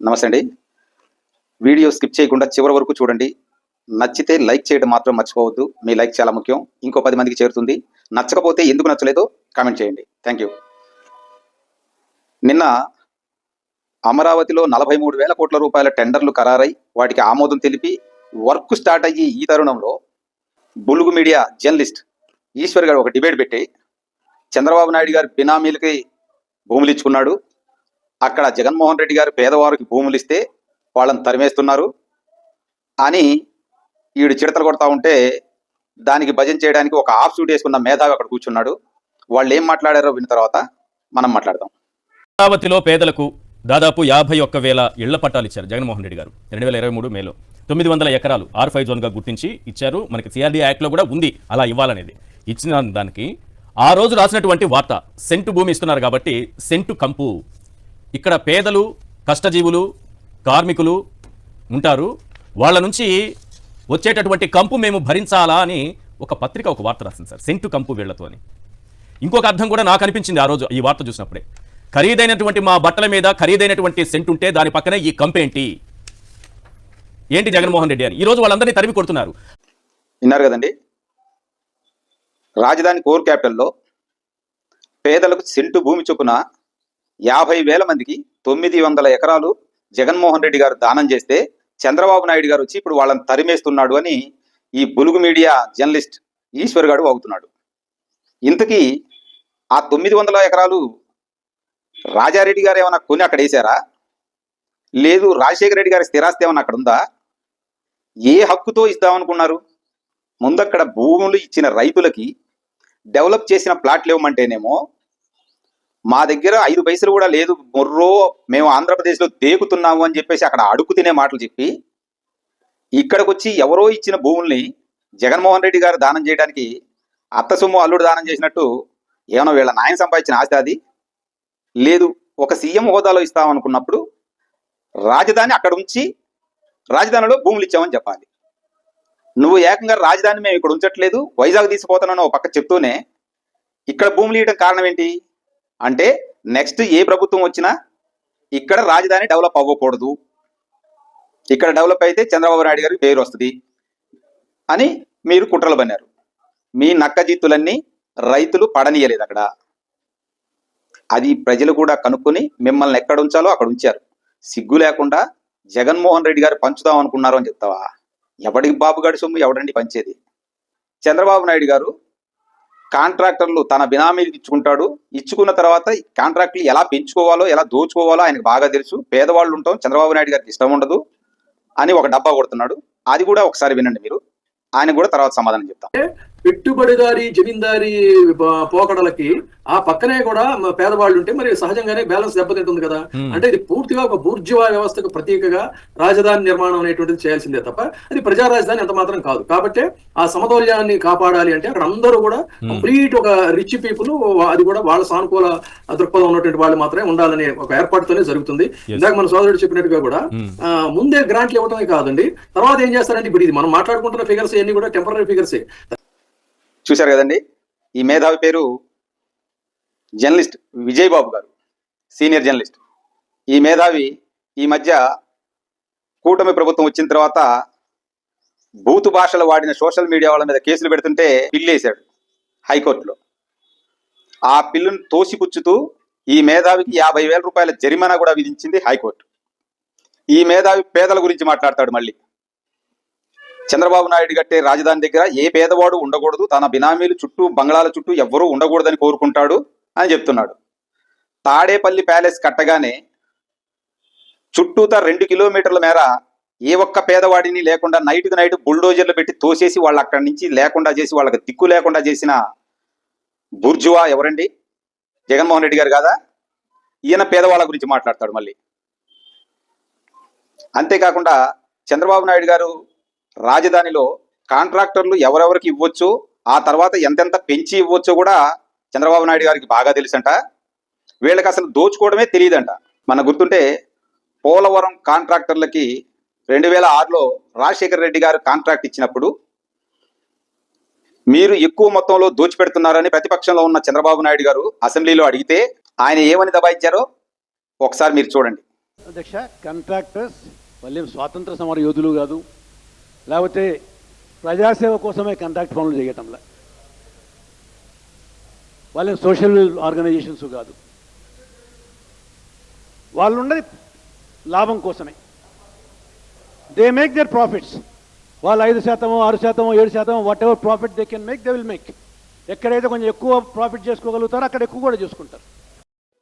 నమస్తే అండి. Video skip చేయకుండా చివరి వరకు చూడండి. నచ్చితే లైక్ చేయడం మాత్రం మర్చిపోవద్దు. మీ లైక్ చాలా ముఖ్యం. ఇంకో పది మందికి చేరుతుంది. నచ్చకపోతే ఎందుకు నచ్చలేదో కామెంట్ చేయండి. థ్యాంక్ యూ నిన్న అమరావతిలో నలభై మూడు వేల కోట్ల రూపాయల టెండర్లు ఖరారై వాటికి ఆమోదం తెలిపి వర్క్ స్టార్ట్ అయ్యి ఈ తరుణంలో బులుగు మీడియా జర్నలిస్ట్ ఈశ్వర్ గారు ఒక డిబేట్ పెట్టి చంద్రబాబు నాయుడు గారు బినామీలకి భూములు ఇచ్చుకున్నాడు. అక్కడ జగన్మోహన్ రెడ్డి గారు పేదవారికి భూములు ఇస్తే వాళ్ళని తరిమేస్తున్నారు. అని ఈడు చిడతలు కొడతా ఉంటే దానికి భజన చేయడానికి ఒక ఆఫ్ సూట్ వేసుకున్న మేధావి అక్కడ కూర్చున్నాడు. వాళ్ళు ఏం మాట్లాడారో విన్న తర్వాత మనం మాట్లాడదాం. అమరావతిలో పేదలకు దాదాపు యాభై ఒక్క వేల ఇళ్ళ పట్టాలు ఇచ్చారు జగన్మోహన్ రెడ్డి గారు. రెండు వేల ఇరవై మూడు మేలో తొమ్మిది వందల ఎకరాలు ఆర్ ఫైవ్ జోన్గా గుర్తించి ఇచ్చారు. మనకి సిఆర్డీ యాక్ట్లో కూడా ఉంది అలా ఇవ్వాలనేది. ఇచ్చిన దానికి ఆ రోజు రాసినటువంటి వార్త సెంటు భూమి ఇస్తున్నారు కాబట్టి సెంటు కంపు. ఇక్కడ పేదలు కష్టజీవులు కార్మికులు ఉంటారు. వాళ్ళ నుంచి వచ్చేటటువంటి కంపు మేము భరించాలా అని ఒక పత్రిక ఒక వార్త రాసింది సార్. సెంటు కంపు వీళ్ళతో అని. ఇంకొక అర్థం కూడా నాకు అనిపించింది ఆ రోజు ఈ వార్త చూసినప్పుడే. ఖరీదైనటువంటి మా బట్టల మీద ఖరీదైనటువంటి సెంట్ ఉంటే దాని పక్కనే ఈ కంపేంటి ఏంటి జగన్మోహన్ రెడ్డి అని. ఈ రోజు వాళ్ళందరినీ తరిమి కొడుతున్నారు. విన్నారు కదండి? రాజధాని కోర్ క్యాపిటల్లో పేదలకు సెంటు భూమి చొప్పున యాభై వేల మందికి తొమ్మిది వందల ఎకరాలు జగన్మోహన్ రెడ్డి గారు దానం చేస్తే చంద్రబాబు నాయుడు గారు వచ్చి ఇప్పుడు వాళ్ళని తరిమేస్తున్నాడు అని ఈ బులుగు మీడియా జర్నలిస్ట్ ఈశ్వర్ గారు అవుతున్నాడు. ఇంతకీ ఆ తొమ్మిది వందల ఎకరాలు రాజారెడ్డి గారు ఏమైనా కొని అక్కడ వేశారా? లేదు రాజశేఖర రెడ్డి గారి స్థిరాస్తి ఏమైనా అక్కడ ఉందా? ఏ హక్కుతో ఇస్తామనుకున్నారు? ముందక్కడ భూములు ఇచ్చిన రైతులకి డెవలప్ చేసిన ప్లాట్లు ఇవ్వమంటేనేమో మా దగ్గర ఐదు పైసలు కూడా లేదు. మొర్రో మేము ఆంధ్రప్రదేశ్లో దేకుతున్నాము అని చెప్పేసి అక్కడ అడుగు తినే మాటలు చెప్పి ఇక్కడికి వచ్చి ఎవరో ఇచ్చిన భూముల్ని జగన్మోహన్ రెడ్డి గారు దానం చేయడానికి అత్త సొమ్ము అల్లుడు దానం చేసినట్టు ఏమైనా వీళ్ళ నాయన సంపాదించిన ఆస్తి అది? లేదు. ఒక సీఎం హోదాలో ఇస్తామనుకున్నప్పుడు రాజధాని అక్కడ ఉంచి రాజధానిలో భూములు ఇచ్చామని చెప్పాలి. నువ్వు ఏకంగా రాజధాని మేము ఇక్కడ ఉంచట్లేదు. వైజాగ్ తీసుకుపోతున్నాను ఒక పక్క చెప్తూనే ఇక్కడ భూములు ఇవ్వడం కారణం ఏంటి? అంటే నెక్స్ట్ ఏ ప్రభుత్వం వచ్చినా ఇక్కడ రాజధాని డెవలప్ అవ్వకూడదు. ఇక్కడ డెవలప్ అయితే చంద్రబాబు నాయుడు గారికి పేరు వస్తుంది. అని మీరు కుట్రలు పన్నారు. మీ నక్కజీతులన్నీ రైతులు పడనీయలేదు అక్కడ. అది ప్రజలు కూడా కనుక్కొని మిమ్మల్ని ఎక్కడ ఉంచాలో అక్కడ ఉంచారు. సిగ్గు లేకుండా జగన్మోహన్ రెడ్డి గారు పంచుదాం అనుకున్నారు అని చెప్తావా? ఎవడికి బాబుగాడి సొమ్ము? ఎవడండి పంచేది? చంద్రబాబు నాయుడు గారు కాంట్రాక్టర్లు తన బినామీలకు ఇచ్చుకుంటాడు. ఇచ్చుకున్న తర్వాత ఈ కాంట్రాక్టులు ఎలా పెంచుకోవాలో ఎలా దోచుకోవాలో ఆయనకు బాగా తెలుసు. పేదవాళ్ళు ఉంటాం చంద్రబాబు నాయుడు గారికి ఇష్టం ఉండదు అని ఒక డబ్బా కొడుతున్నాడు. అది కూడా ఒకసారి వినండి మీరు. ఆయన కూడా తర్వాత సమాధానం చెప్తాం. పెట్టుబడిదారి జమీందారి పోకడలకి ఆ పక్కనే కూడా పేదవాళ్ళు ఉంటే మరి సహజంగానే బ్యాలెన్స్ దెబ్బతింటుంది కదా. అంటే ఇది పూర్తిగా ఒక బూర్జువా వ్యవస్థకు ప్రతీకగా రాజధాని నిర్మాణం అనేటువంటిది చేయాల్సిందే తప్ప అది ప్రజా రాజధాని ఎంత మాత్రం కాదు. కాబట్టి ఆ సమతౌల్యాన్ని కాపాడాలి అంటే అక్కడ అందరూ కూడా కంప్లీట్ ఒక రిచ్ పీపుల్ అది కూడా వాళ్ళ సానుకూల దృక్పథం ఉన్నటువంటి వాళ్ళు మాత్రమే ఉండాలనే ఒక ఏర్పాటుతోనే జరుగుతుంది. ఇందాక మన సోదరుడు చెప్పినట్టుగా కూడా ముందే గ్రాంట్లు ఇవ్వటమే కాదండి. తర్వాత ఏం చేస్తారంటే ఇప్పుడు ఇది మనం మాట్లాడుకుంటున్న ఫిగర్స్ ఇవన్నీ కూడా టెంపరీ ఫిగర్సే చూశారు కదండి? ఈ మేధావి పేరు జర్నలిస్ట్ విజయ్ బాబు గారు సీనియర్ జర్నలిస్ట్. ఈ మేధావి ఈ మధ్య కూటమి ప్రభుత్వం వచ్చిన తర్వాత బూతు భాషలు వాడిన సోషల్ మీడియా వాళ్ళ మీద కేసులు పెడుతుంటే పిల్లేశాడు హైకోర్టులో. ఆ పిల్లును తోసిపుచ్చుతూ ఈ మేధావికి యాభై వేల రూపాయల జరిమానా కూడా విధించింది హైకోర్టు. ఈ మేధావి పేదల గురించి మాట్లాడతాడు మళ్ళీ. చంద్రబాబు నాయుడు కట్టే రాజధాని దగ్గర ఏ పేదవాడు ఉండకూడదు. తన బినామీలు చుట్టూ బంగ్లాల చుట్టూ ఎవ్వరూ ఉండకూడదని కోరుకుంటాడు అని చెప్తున్నాడు. తాడేపల్లి ప్యాలెస్ కట్టగానే చుట్టూత రెండు కిలోమీటర్ల మేర ఏ ఒక్క పేదవాడిని లేకుండా నైట్కి నైట్ బుల్డోజర్లు పెట్టి తోసేసి వాళ్ళు అక్కడి నుంచి లేకుండా చేసి వాళ్ళకి దిక్కు లేకుండా చేసిన బుర్జువా ఎవరండి? జగన్మోహన్ రెడ్డి గారు కాదా? ఈయన పేదవాళ్ళ గురించి మాట్లాడతాడు మళ్ళీ. అంతేకాకుండా చంద్రబాబు నాయుడు గారు రాజధానిలో కాంట్రాక్టర్లు ఎవరెవరికి ఇవ్వచ్చు ఆ తర్వాత ఎంతెంత పెంచి ఇవ్వచ్చో కూడా చంద్రబాబు నాయుడు గారికి బాగా తెలుసంట. వీళ్ళకి అసలు దోచుకోవడమే తెలియదంట. మన గుర్తుంటే పోలవరం కాంట్రాక్టర్లకి రెండు వేల ఆరులో రాజశేఖర రెడ్డి గారు కాంట్రాక్ట్ ఇచ్చినప్పుడు మీరు ఎక్కువ మొత్తంలో దోచిపెడుతున్నారని ప్రతిపక్షంలో ఉన్న చంద్రబాబు నాయుడు గారు అసెంబ్లీలో అడిగితే ఆయన ఏమని దబాయించారో ఒకసారి మీరు చూడండి. అధ్యక్ష కాంట్రాక్టర్స్ వాళ్ళేం స్వాతంత్ర సమర యోధులు కాదు. లేకపోతే ప్రజాసేవ కోసమే కాంట్రాక్ట్ పనులు చేయటంలా. వాళ్ళేం సోషల్ ఆర్గనైజేషన్స్ కాదు. వాళ్ళు ఉన్నది లాభం కోసమే. దే మేక్ దర్ ప్రాఫిట్స్ వాళ్ళు ఐదు శాతమో ఆరు శాతమో ఏడు శాతమో whatever profit they can make they will make ఎక్కడైతే కొంచెం ఎక్కువ ప్రాఫిట్ చేసుకోగలుగుతారో అక్కడ ఎక్కువ కూడా చేసుకుంటారు.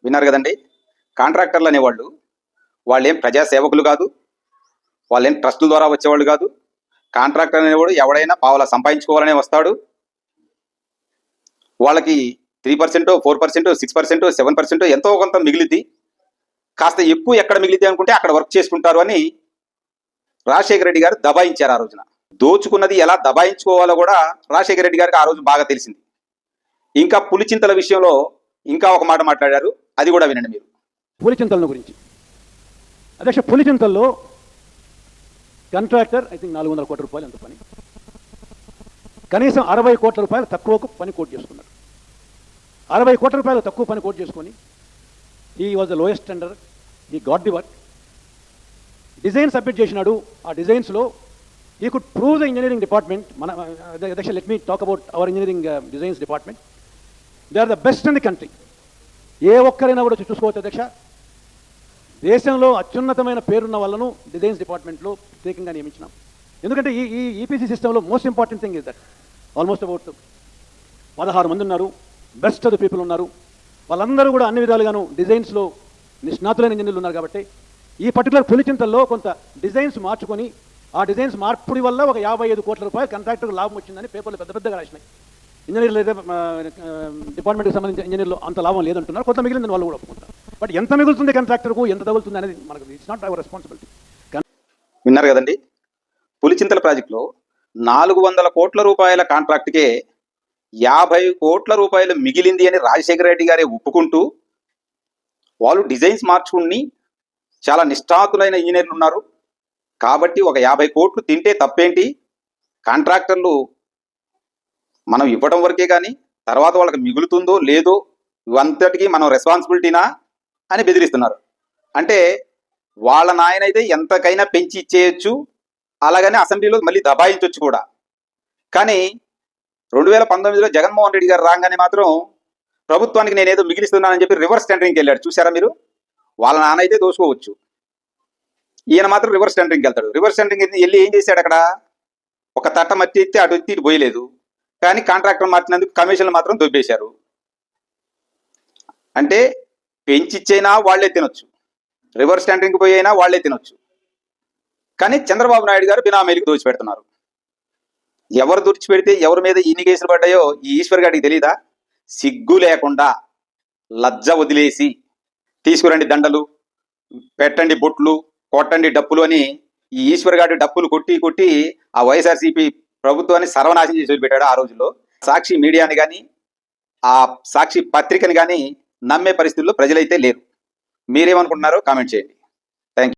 విన్నారు కదండి? కాంట్రాక్టర్లు అనేవాళ్ళు వాళ్ళేం ప్రజా సేవకులు కాదు. వాళ్ళేం ట్రస్టుల ద్వారా వచ్చేవాళ్ళు కాదు. కాంట్రాక్టర్ అనేవాడు ఎవడైనా పావలా సంపాదించుకోవాలనే వస్తాడు. వాళ్ళకి three percent four percent six percent seven percent ఎంతో కొంత మిగిలిద్ది. కాస్త ఎక్కువ ఎక్కడ మిగిలిద్ది అనుకుంటే అక్కడ వర్క్ చేసుకుంటారు అని రాజశేఖర రెడ్డి గారు దబాయించారు ఆ రోజున. దోచుకున్నది ఎలా దబాయించుకోవాలో కూడా రాజశేఖర రెడ్డి గారికి ఆ రోజు బాగా తెలిసింది. ఇంకా పులిచింతల విషయంలో ఇంకా ఒక మాట మాట్లాడారు. అది కూడా వినండి మీరు. పులిచింతల గురించి. అధ్యక్ష పులిచింతల్లో కాంట్రాక్టర్ ఐ థింక్ నాలుగు వందల కోట్ల రూపాయలు ఎంత పని? కనీసం అరవై కోట్ల రూపాయలు తక్కువకు పని కోట్ చేసుకున్నాడు అరవై కోట్ల రూపాయలు తక్కువ పని కోట్ చేసుకొని he was the lowest tender he got the work design submit చేసినాడు. ఆ డిజైన్స్లో he could prove the engineering department మన అధ్యక్ష let me talk about our engineering designs department they are the best in the country ఏ ఒక్కరైనా కూడా చూసుకోవచ్చు అధ్యక్ష. దేశంలో అత్యున్నతమైన పేరున్న వాళ్ళను డిజైన్స్ డిపార్ట్మెంట్లో ప్రత్యేకంగా నియమించినాం. ఎందుకంటే ఈ ఈ ఈపీసీ సిస్టంలో most important thing is that almost about పదహారు మంది ఉన్నారు బెస్ట్ ఆఫ్ ద పీపుల్ ఉన్నారు. వాళ్ళందరూ కూడా అన్ని విధాలుగాను డిజైన్స్లో నిష్ణాతులైన ఇంజనీర్లు ఉన్నారు కాబట్టి ఈ పర్టికులర్ పులిచింతల్లో కొంత డిజైన్స్ మార్చుకొని ఆ డిజైన్స్ మార్పుడి వల్ల ఒక యాభై ఐదు కోట్ల రూపాయలు కాంట్రాక్టర్కు లాభం వచ్చిందని పేపర్లు పెద్ద పెద్దగా రాసినాయి. ఇంజనీర్లు అయితే డిపార్ట్మెంట్కి సంబంధించిన ఇంజనీర్లు అంత లాభం లేదంటున్నారు. కొంత మిగిలిందని వాళ్ళు కూడా ఒప్పుకుంటారు. బట్ ఎంత మిగులుతుంది కాంట్రాక్టర్కు ఎంత తగులుతుంది అనేది మనకు ఇట్స్ నాట్ అవర్ రెస్పాన్సిబిలిటీ విన్నారు కదండి? పులిచింతల ప్రాజెక్టులో నాలుగు వందల కోట్ల రూపాయల కాంట్రాక్ట్కే యాభై కోట్ల రూపాయలు మిగిలింది అని రాజశేఖర రెడ్డి గారే ఒప్పుకుంటూ వాళ్ళు డిజైన్స్ మార్చుకుని చాలా నిష్ఠాతులైన ఇంజనీర్లు ఉన్నారు. కాబట్టి ఒక యాభై కోట్లు తింటే తప్పేంటి? కాంట్రాక్టర్లు మనం ఇవ్వడం వరకే కానీ తర్వాత వాళ్ళకి మిగులుతుందో లేదో ఇవంతటికి మనం రెస్పాన్సిబిలిటీనా అని బెదిరిస్తున్నారు. అంటే వాళ్ళ నాయనైతే ఎంతకైనా పెంచి ఇచ్చేయచ్చు. అలాగనే అసెంబ్లీలో మళ్ళీ దబాయించవచ్చు కూడా. కానీ రెండు వేల పంతొమ్మిదిలో జగన్మోహన్ రెడ్డి గారు రాగానే మాత్రం ప్రభుత్వానికి నేనేదో మిగిలిస్తున్నానని చెప్పి రివర్స్ టెండరింగ్కి వెళ్ళాడు. చూసారా మీరు? వాళ్ళ నాన్న అయితే దోసుకోవచ్చు. ఈయన మాత్రం రివర్స్ టెండరింగ్కి వెళ్తాడు. రివర్స్ టెండరింగ్ వెళ్ళి ఏం చేశాడు అక్కడ? ఒక తట్ట మట్టి ఎత్తి అటు ఎత్తి ఇటు పోయలేదు. కానీ కాంట్రాక్టర్ మార్చినందుకు కమిషన్లు మాత్రం దొబ్బేశారు. అంటే పెంచిచ్చైనా వాళ్ళే తినొచ్చు. రివర్స్ టెండరింగ్ పోయి అయినా వాళ్ళే తినొచ్చు. కానీ చంద్రబాబు నాయుడు గారు బినామీలకు దోచిపెడుతున్నారు. ఎవరు దూర్చిపెడితే ఎవరి మీద ఇన్ని కేసులు పడ్డాయో ఈ ఈశ్వర్ గారికి తెలియదా సిగ్గు లేకుండా లజ్జ వదిలేసి తీసుకురండి దండలు పెట్టండి బొట్లు కొట్టండి డప్పులు అని ఈ ఈశ్వర్ గారి డప్పులు కొట్టి కొట్టి ఆ వైఎస్ఆర్సీపీ ప్రభుత్వాన్ని సర్వనాశనం చేసి వదిలిపెట్టాడు ఆ రోజుల్లో. సాక్షి మీడియాని కానీ ఆ సాక్షి పత్రికని కానీ నమ్మే పరిస్థితుల్లో ప్రజలైతే లేరు. మీరేమనుకుంటున్నారో కామెంట్ చేయండి.